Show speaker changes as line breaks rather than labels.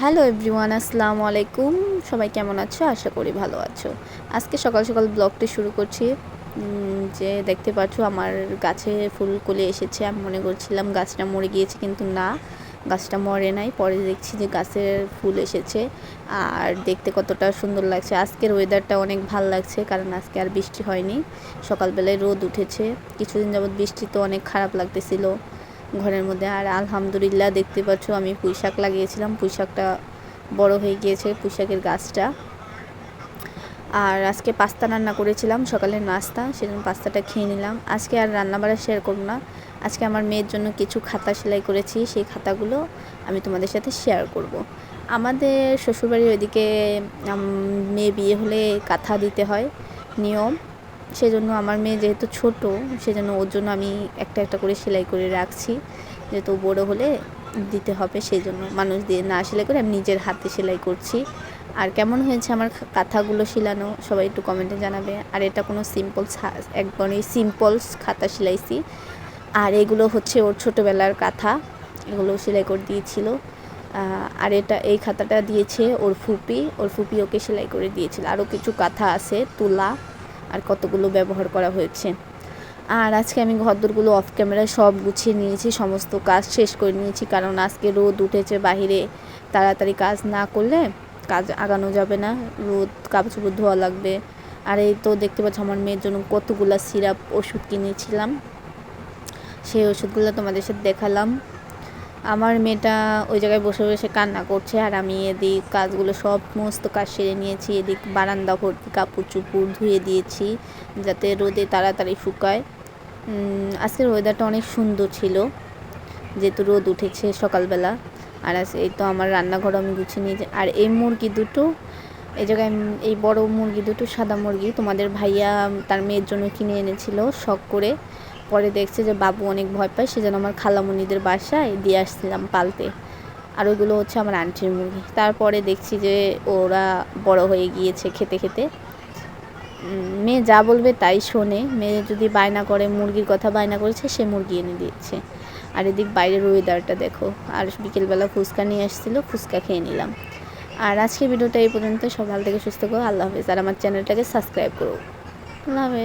Hello everyone, আসসালামু আলাইকুম। সবাই কেমন আছো? আশা করি ভালো আছো। আজকে সকাল সকাল ব্লগটি শুরু করছি। যে দেখতে পাচ্ছ আমার গাছে ফুল কলে এসেছে। আমি মনে করছিলাম গাছটা মরে গিয়েছে, কিন্তু না, গাছটা মরে নাই। পরে দেখছি যে গাছের ফুল এসেছে। আর দেখতে কতটা সুন্দর লাগছে। আজকের ওয়েদারটা অনেক ভালো লাগছে, কারণ আজকে আর বৃষ্টি হয়নি। সকালবেলায় রোদ উঠেছে। কিছুদিন যাবৎ বৃষ্টি তো অনেক খারাপ লাগতেছিল। ঘরের মধ্যে। আর আলহামদুলিল্লাহ দেখতে পাচ্ছ আমি পুঁই শাক লাগিয়েছিলাম। পুঁই শাকটা বড় হয়ে গিয়েছে পুঁই শাকের গাছটা। আর আজকে পাস্তা রান্না করেছিলাম, সকালের নাস্তা। সেজন্য পাস্তাটা খেয়ে নিলাম। আজকে আর রান্না বাড়া শেয়ার করব না। আজকে আমার মেয়ের জন্য কিছু খাতা সেলাই করেছি। সেই খাতাগুলো আমি তোমাদের সাথে শেয়ার করব। আমাদের শ্বশুরবাড়ির ওইদিকে মেয়ে বিয়ে হলে কাঁথা দিতে হয়। নিয়ম। সেজন্য আমার মেয়ে যেহেতু ছোট, সেজন্য ওর জন্য আমি একটা একটা করে সেলাই করে রাখছি। যেহেতু বড়ো হলে দিতে হবে সেই জন্য মানুষ দিয়ে না সেলাই করে আমি নিজের হাতে সেলাই করছি। আর কেমন হয়েছে আমার কাঁথাগুলো সেলানো সবাই একটু কমেন্টে জানাবে। আর এটা কোনো সিম্পল একবারই সিম্পলস খাতা সেলাইছি। আর এগুলো হচ্ছে ওর ছোটোবেলার কাঁথা, এগুলো সেলাই করে দিয়েছিল। আর এটা, এই খাতাটা দিয়েছে ওর ফুপি ওর ফুপি ওকে সেলাই করে দিয়েছিল। আরও কিছু কাঁথা আছে, তুলা আর কতগুলো ব্যবহার করা হয়েছে। আর আজকে আমি ঘরদোরগুলো অফ ক্যামেরায় সব গুছিয়ে নিয়েছি, সমস্ত কাজ শেষ করে নিয়েছি, কারণ আজকে রোদ উঠেছে বাহিরে। তাড়াতাড়ি কাজ না করলে কাজ আগানো যাবে না, রোদ কাপড় চোপড় ধোয়া লাগবে। আর এই তো দেখতে পাচ্ছ আমার মেয়ের জন্য কতগুলো সিরাপ ওষুধ কিনেছিলাম। সেই ওষুধগুলো তোমাদের সাথে দেখালাম। আমার মেয়েটা ওই জায়গায় বসে বসে কান্না করছে আর আমি এদিক কাজগুলো সব সমস্ত কাজ সেরে নিয়েছি, এদিক বারান্দা ভর্তি, কাপড় চুপুর ধুয়ে দিয়েছি যাতে রোদে তাড়াতাড়ি শুকায়। আজকের ওয়েদারটা অনেক সুন্দর ছিল, যেহেতু রোদ উঠেছে সকালবেলা। আর এই তো আমার রান্নাঘর আমি গুছিয়ে নিয়েছি। আর এই মুরগি দুটো, এই জায়গায় এই বড় মুরগি দুটো সাদা মুরগি তোমাদের ভাইয়া তার মেয়ের জন্য কিনে এনেছিল শখ করে। পরে দেখছে যে বাবু অনেক ভয় পায় সে যেন আমার খালামণিদের বাসায় দিয়ে আসছিলাম পালতে। আর ওইগুলো হচ্ছে আমার আন্টির মুরগি। তারপরে দেখছি যে ওরা বড় হয়ে গিয়েছে খেতে খেতে। মেয়ে যা বলবে তাই শোনে। মেয়ে যদি বায়না করে, মুরগির কথা বায়না করেছে, সে মুরগি এনে দিচ্ছে আর এদিক বাইরের ওয়েদারটা দেখো। আর বিকেলবেলা ফুচকা নিয়ে আসছিল, ফুচকা খেয়ে নিলাম। আর আজকে ভিডিওটা এই পর্যন্ত। সব ভালো থেকে, সুস্থ করো আল্লাহ হাফেজ। আর আমার চ্যানেলটাকে সাবস্ক্রাইব করো। আল্লাহ হাফেজ।